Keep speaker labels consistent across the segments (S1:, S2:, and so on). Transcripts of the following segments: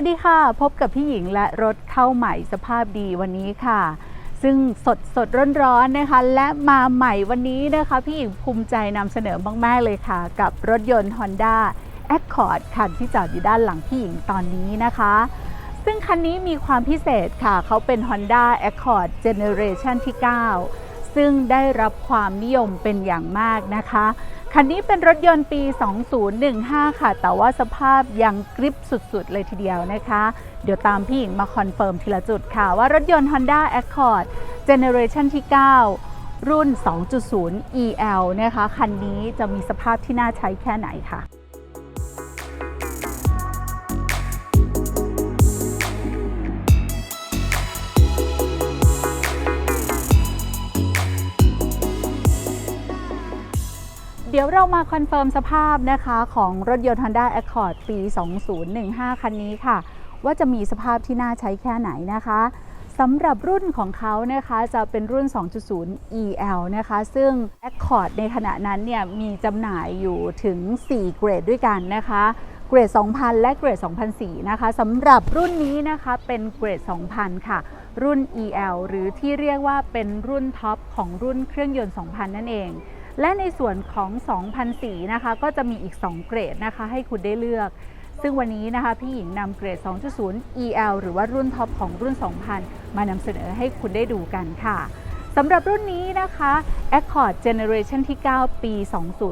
S1: วัสดีค่ะ พบกับพี่หญิงและรถเข้าใหม่สภาพดีวันนี้ค่ะ ซึ่งสดสดร้อนร้อนๆนะคะ และมาใหม่วันนี้นะคะ พี่หญิงภูมิใจนำเสนอมากๆเลยค่ะ กับรถยนต์ Honda Accord คันที่จอดอยู่ด้านหลังพี่หญิงตอนนี้นะคะ ซึ่งคันนี้มีความพิเศษค่ะ เขาเป็น Honda Accord Generation ที่ 9 ซึ่งได้รับความนิยมเป็นอย่างมากนะคะ คันนี้เป็นรถยนต์ปี 2015 ค่ะ แต่ว่าสภาพยังกริบสุดๆ เลยทีเดียวนะคะ เดี๋ยวตามพี่หญิงมาคอนเฟิร์มทีละจุดค่ะ ว่ารถยนต์ Honda Accord Generation ที่ 9 รุ่น 2.0 EL นะคะ คันนี้จะมีสภาพที่น่าใช้แค่ไหนค่ะ เดี๋ยวเรามาคอนเฟิร์มสภาพนะคะของรถยนต์ Honda Accord ปี 2015 คันนี้ค่ะ ว่าจะมีสภาพที่น่าใช้แค่ไหนนะคะสำหรับรุ่นของเขานะคะจะเป็นรุ่น 2.0 EL นะคะ ซึ่ง Accord ในขณะนั้นเนี่ยมีจำหน่ายอยู่ถึง 4 เกรดด้วยกันนะคะ เกรด 2000 และเกรด 2004นะคะสำหรับรุ่นนี้นะคะเป็นเกรด 2000 ค่ะ รุ่น EL หรือที่เรียกว่าเป็นรุ่นท็อปของรุ่นเครื่องยนต์ 2000 นั่นเอง และในส่วนของ2004นะคะก็จะมีอีก 2 เกรดนะคะ ให้คุณได้เลือก ซึ่งวันนี้นะคะพี่หญิงนำเกรด 2.0 EL หรือว่ารุ่นท็อปของรุ่น 2000 มานำเสนอให้คุณได้ดูกันค่ะสำหรับรุ่นนี้นะคะ Accord Generation ที่ 9 ปี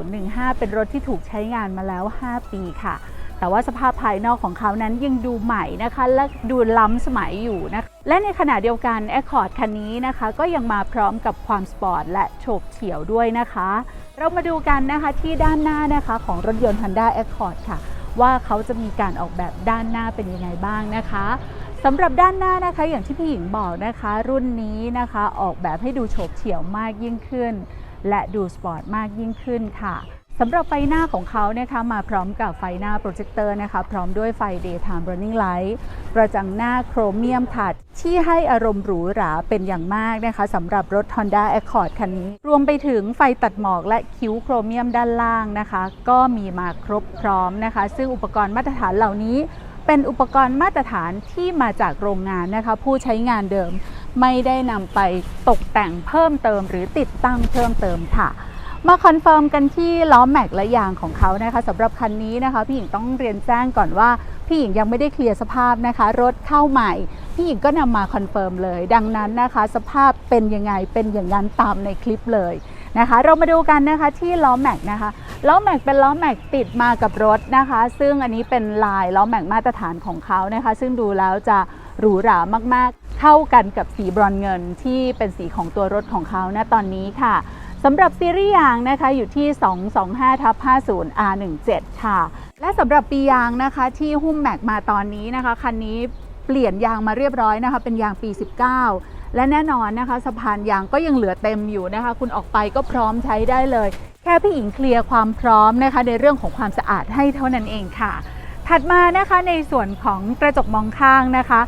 S1: 2015 เป็นรถที่ถูกใช้งานมาแล้ว 5 ปีค่ะ แต่ว่าสภาพภายนอกของเขานั้นยังดูใหม่นะคะ และดูล้ำสมัยอยู่นะคะ และในขณะเดียวกัน Accord คันนี้นะคะ ก็ยังมาพร้อมกับความสปอร์ตและโฉบเฉี่ยวด้วยนะคะ เรามาดูกันนะคะที่ด้านหน้านะคะของรถยนต์ Honda Accord ค่ะ ว่าเขาจะมีการออกแบบด้านหน้าเป็นยังไงบ้างนะคะสำหรับด้านหน้านะคะ อย่างที่พี่หญิงบอกนะคะ รุ่นนี้นะคะออกแบบให้ดูโฉบเฉี่ยวมากยิ่งขึ้น และดูสปอร์ตมากยิ่งขึ้นค่ะ สำหรับไฟหน้าของเขานะคะมาพร้อมกับไฟหน้าโปรเจคเตอร์นะคะพร้อมด้วยไฟ daytime running light กระจังหน้าโครเมียมถัดที่ให้อารมณ์หรูหราเป็นอย่างมากนะคะสำหรับรถ Honda Accord คันนี้ รวมไปถึงไฟตัดหมอกและคิ้วโครเมียมด้านล่างนะคะ ก็มีมาครบพร้อมนะคะ ซึ่งอุปกรณ์มาตรฐานเหล่านี้ เป็นอุปกรณ์มาตรฐานที่มาจากโรงงานนะคะ ผู้ใช้งานเดิม ไม่ได้นำไปตกแต่งเพิ่มเติม หรือติดตั้งเพิ่มเติมค่ะ มาคอนเฟิร์มกันที่ล้อแม็กและยางของเขานะคะสำหรับคันนี้นะคะ พี่หญิงต้องเรียนแจ้งก่อนว่าพี่หญิงยังไม่ได้เคลียร์สภาพนะคะ รถเข้าใหม่ พี่หญิงก็นำมาคอนเฟิร์มเลย ดังนั้นนะคะ สภาพเป็นยังไงเป็นอย่างนั้นตามในคลิปเลยนะคะ เรามาดูกันนะคะที่ล้อแม็กนะคะล้อแม็กเป็นล้อแม็กติดมากับรถนะคะ ซึ่งอันนี้เป็นลายล้อแม็กมาตรฐานของเขานะคะ ซึ่งดูแล้วจะหรูหรามากๆ เข้ากันกับสีบรอนเงินที่เป็นสีของตัวรถของเขาณตอนนี้ค่ะ สำหรับซีรีส์ยางนะคะอยู่ที่ 225ทับ50 R17 ค่ะ และสำหรับปียางนะคะที่หุ้มแม็กมาตอนนี้นะคะคันนี้เปลี่ยนยางมาเรียบร้อยนะคะเป็นยางปี 19 และแน่นอนนะคะสะพานยางก็ยังเหลือเต็มอยู่นะคะ คุณออกไปก็พร้อมใช้ได้เลย แค่พี่หญิงเคลียร์ความพร้อมนะคะ ในเรื่องของความสะอาดให้เท่านั้นเองค่ะ ถัดมานะคะในส่วนของกระจกมองข้างนะคะ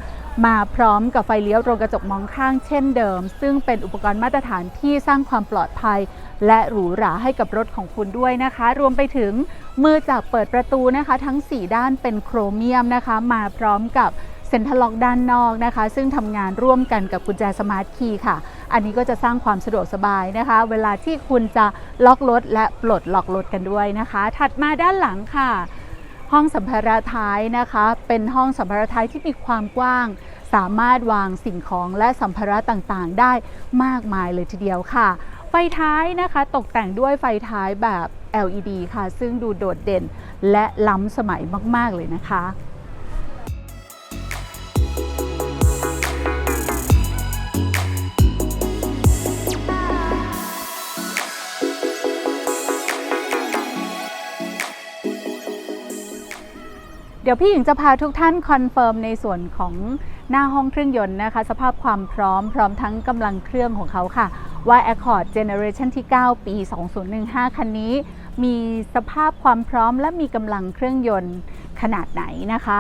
S1: มาพร้อมกับไฟเลี้ยวตรงกระจกมองข้างเช่นเดิม ซึ่งเป็นอุปกรณ์มาตรฐานที่สร้างความปลอดภัย และหรูหราให้กับรถของคุณด้วยนะคะ รวมไปถึงมือจับเปิดประตูนะคะ ทั้ง 4 ด้านเป็นโครเมียมนะคะ มาพร้อมกับเซ็นทรัลล็อกด้านนอกนะคะ ซึ่งทำงานร่วมกันกับกุญแจสมาร์ทคีย์ค่ะ อันนี้ก็จะสร้างความสะดวกสบายนะคะ เวลาที่คุณจะล็อกรถและปลดล็อกรถกันด้วยนะคะ ถัดมาด้านหลังค่ะ ห้องสัมภาระท้ายนะคะ เป็นห้องสัมภาระท้ายที่มีความกว้าง สามารถวางสิ่งของและสัมภาระต่างๆ ได้มากมายเลยทีเดียวค่ะ ไฟท้ายนะคะตกแต่งด้วยไฟท้ายแบบ LED ค่ะ ซึ่งดูโดดเด่นและล้ำสมัยมาก ๆ เลยนะคะ ดี๋ยวพี่หญิงจะพาทุกท่านคอนเฟิร์มในส่วนของหน้าห้องเครื่องยนต์นะคะ สภาพความพร้อมพร้อมทั้งกำลังเครื่องของเขาค่ะ ว่า Accord Generation ที่ 9 ปี 2015 คันนี้ มีสภาพความพร้อมและมีกำลังเครื่องยนต์ขนาดไหนนะคะ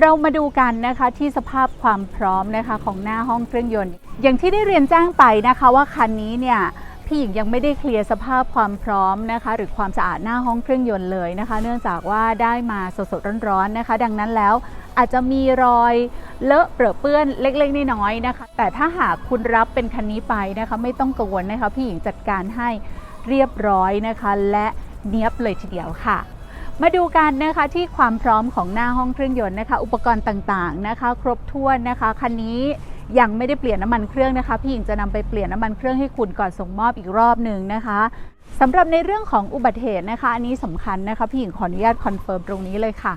S1: เรามาดูกันนะคะที่สภาพความพร้อมนะคะของหน้าห้องเครื่องยนต์ อย่างที่ได้เรียนแจ้งไปนะคะว่าคันนี้เนี่ย พี่หญิงยังไม่ได้เคลียร์สภาพความพร้อมนะคะ หรือความสะอาดหน้าห้องเครื่องยนต์เลยนะคะ เนื่องจากว่าได้มาสดๆร้อนๆนะคะ ดังนั้นแล้วอาจจะมีรอยเลอะเปรอะเปื้อนเล็กๆน้อยๆนะคะ แต่ถ้าหากคุณรับเป็นคันนี้ไปนะคะ ไม่ต้องกังวลนะคะ พี่หญิงจัดการให้เรียบร้อยนะคะ และเนียบเลยทีเดียวค่ะมาดูกันนะคะที่ความพร้อมของหน้าห้องเครื่องยนต์นะคะ อุปกรณ์ต่างๆนะคะ ครบถ้วนนะคะคันนี้ ยังไม่ได้เปลี่ยนน้ำมันเครื่องนะคะ พี่หญิงจะนำไปเปลี่ยนน้ำมันเครื่องให้คุณก่อนส่งมอบอีกรอบหนึ่งนะคะสำหรับในเรื่องของอุบัติเหตุนะคะ อันนี้สำคัญนะคะ พี่หญิงขออนุญาตคอนเฟิร์มตรงนี้เลยค่ะ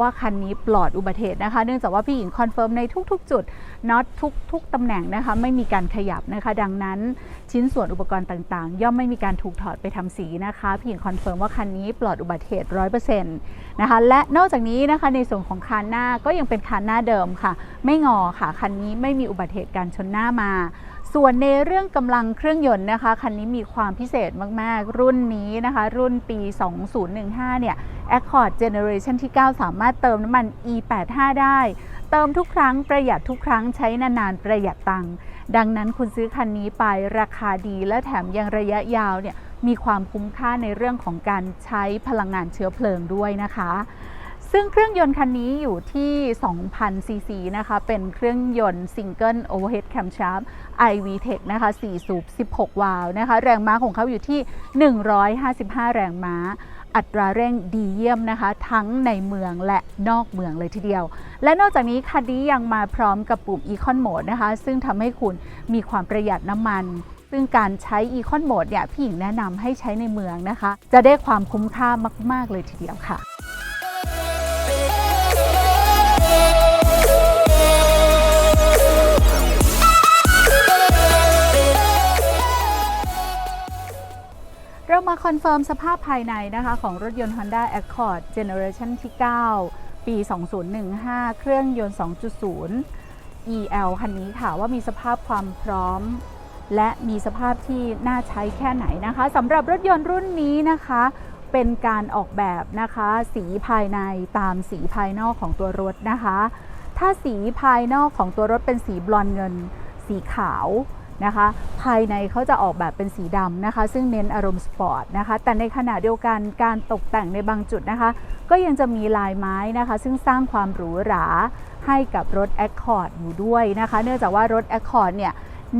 S1: ว่าคันนี้ปลอดอุบัติเหตุนะคะ เนื่องจากว่าพี่หญิงคอนเฟิร์มในทุกๆ จุดน็อตทุกๆตำแหน่งนะคะไม่มีการขยับนะคะ ดังนั้นชิ้นส่วนอุปกรณ์ต่างๆ ย่อมไม่มีการถูกถอดไปทำสีนะคะพี่หญิงคอนเฟิร์มว่าคันนี้ปลอดอุบัติเหตุ100%นะคะและนอกจากนี้นะคะในส่วนของคานหน้าก็ยังเป็นคานหน้าเดิมค่ะ ไม่งอค่ะคันนี้ไม่มีอุบัติเหตุการชนหน้ามา ส่วนในเรื่องกำลังเครื่องยนต์นะคะ คันนี้มีความพิเศษมาก ๆ รุ่นนี้นะคะ รุ่นปี 2015 เนี่ย Accord Generation ที่ 9 สามารถเติมน้ำมัน E85 ได้ เติมทุกครั้งประหยัดทุกครั้งใช้นาน ๆ ประหยัดตังค์ดังนั้นคุณซื้อคันนี้ไปราคาดีและแถมยังระยะยาวเนี่ยมีความคุ้มค่าในเรื่องของการใช้พลังงานเชื้อเพลิงด้วยนะคะ ซึ่งเครื่องยนต์คันนี้อยู่ที่ 2,000 ซีซีนะคะ เป็นเครื่องยนต์ Single Overhead Camshaft iVTEC นะคะ 4 สูบ 16 วาล์วนะคะ แรงม้าของเขาอยู่ที่ 155 แรงม้า อัตราเร่งดีเยี่ยมนะคะ ทั้งในเมืองและนอกเมืองเลยทีเดียว และนอกจากนี้คันนี้ยังมาพร้อมกับปุ่ม Econ Mode นะคะ ซึ่งทำให้คุณมีความประหยัดน้ำมันซึ่งการใช้ Econ Mode เนี่ยพี่หญิงแนะนำให้ใช้ในเมืองนะคะ จะได้ความคุ้มค่ามาก ๆ เลยทีเดียวค่ะ เรามาคอนเฟิร์มสภาพภายในนะคะของรถยนต์ Honda Accord Generation ที่ 9 ปี 2015 เครื่องยนต์ 2.0 EL คันนี้ค่ะว่ามีสภาพความพร้อม และมีสภาพที่น่าใช้แค่ไหนนะคะสำหรับรถยนต์รุ่นนี้นะคะ เป็นการออกแบบนะคะ สีภายในตามสีภายนอกของตัวรถนะคะ ถ้าสีภายนอกของตัวรถเป็นสีบลอนเงิน สีขาว นะคะ ภายในเขาจะออกแบบเป็นสีดำนะคะ ซึ่งเน้นอารมณ์สปอร์ตนะคะ แต่ในขณะเดียวกันการตกแต่งในบางจุดนะคะ ก็ยังจะมีลายไม้นะคะ ซึ่งสร้างความหรูหราให้กับรถ Accord อยู่ด้วยนะคะ เนื่องจากว่ารถ Accord เนี่ย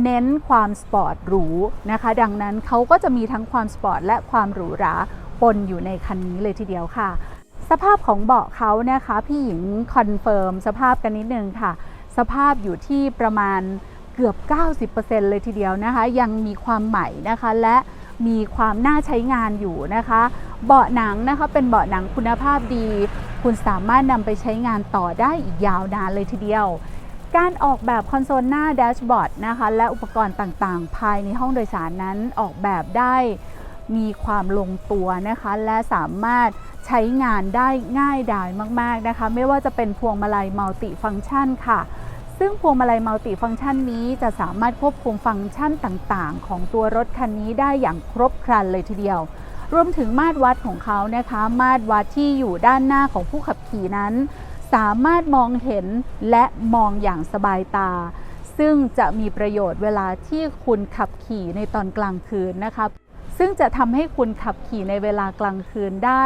S1: เน้นความสปอร์ตหรูนะคะ ดังนั้นเขาก็จะมีทั้งความสปอร์ตและความหรูหราปนอยู่ในคันนี้เลยทีเดียวค่ะ สภาพของเบาะเขานะคะ พี่หญิงคอนเฟิร์มสภาพกันนิดนึงค่ะ สภาพอยู่ที่ประมาณ เกือบ 90%เลยทีเดียวนะคะ ยังมีความใหม่นะคะและมีความน่าใช้งานอยู่นะคะ เบาะหนังนะคะเป็นเบาะหนังคุณภาพดี คุณสามารถนำไปใช้งานต่อได้อีกยาวนานเลยทีเดียว การออกแบบคอนโซลหน้าแดชบอร์ดนะคะและอุปกรณ์ต่างๆ ภายในห้องโดยสารนั้นออกแบบได้มีความลงตัวนะคะ และสามารถใช้งานได้ง่ายดายมาก ๆนะคะ ไม่ว่าจะเป็นพวงมาลัยมัลติฟังก์ชันค่ะ ซึ่งพวงมาลัยมัลติฟังก์ชันนี้จะสามารถควบคุมฟังก์ชันต่างๆ ของตัวรถคันนี้ได้อย่างครบครันเลยทีเดียว รวมถึงมาตรวัดของเขานะคะ มาตรวัดที่อยู่ด้านหน้าของผู้ขับขี่นั้น สามารถมองเห็นและมองอย่างสบายตา ซึ่งจะมีประโยชน์เวลาที่คุณขับขี่ในตอนกลางคืนนะคะซึ่งจะทำให้คุณขับขี่ในเวลากลางคืนได้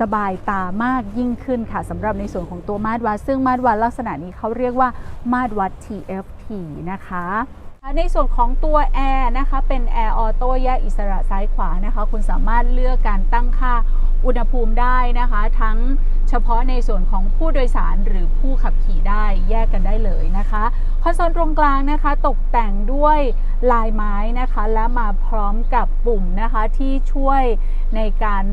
S1: สบายตามากยิ่งขึ้นค่ะสำหรับในส่วนของตัวมาตรวัด ซึ่งมาตรวัดลักษณะนี้เขาเรียกว่ามาตรวัด TFT นะคะในส่วนของตัวแอร์นะคะเป็นแอร์ออโต้แยกอิสระซ้ายขวานะคะคุณสามารถเลือกการตั้งค่าอุณหภูมิได้นะคะ ทั้งเฉพาะในส่วนของผู้โดยสารหรือผู้ขับขี่ได้แยกกันได้เลยนะคะคอนโซลตรงกลางนะคะตกแต่งด้วยลายไม้นะคะ และมาพร้อมกับปุ่มนะคะที่ช่วยในการ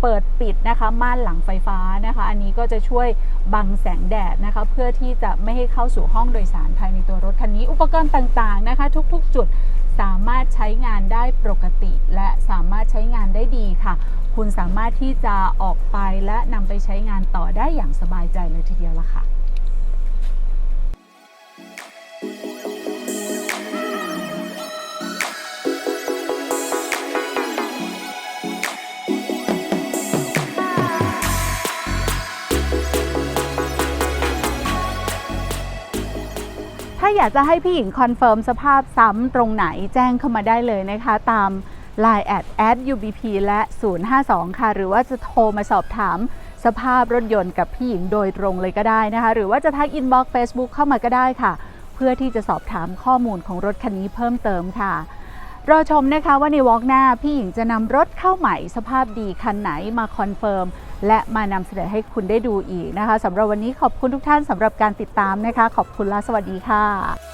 S1: เปิดปิดนะคะม่านหลังไฟฟ้านะคะ อันนี้ก็จะช่วยบังแสงแดดนะคะ เพื่อที่จะไม่ให้เข้าสู่ห้องโดยสารภายในตัวรถคันนี้ อุปกรณ์ต่างๆนะคะ ทุกๆ จุดสามารถใช้งานได้ปกติ และสามารถใช้งานได้ดีค่ะ คุณสามารถที่จะออกไปและนำไปใช้งานต่อได้อย่างสบายใจเลยทีเดียวละค่ะาาอยากจะให้พี่หญิงคอนเฟิร์มสภาพซ้ำตรงไหนแจ้งเข้ามาได้เลยนะคะ ตาม Line แอด at UBP และ 052 ค่ะ หรือว่าจะโทรมาสอบถามสภาพรถยนต์กับพี่หญิงโดยตรงเลยก็ได้นะคะ หรือว่าจะทักอินบ็อกซ์เฟซบุ๊กเข้ามาก็ได้ค่ะ เพื่อที่จะสอบถามข้อมูลของรถคันนี้เพิ่มเติมค่ะรอชมนะคะว่าในวอล์กหน้าพี่หญิงจะนำรถเข้าใหม่สภาพดีคันไหนมาคอนเฟิร์ม และมานำเสนอให้คุณได้ดูอีกนะคะสำหรับวันนี้ขอบคุณทุกท่านสำหรับการติดตามนะคะ ขอบคุณและสวัสดีค่ะ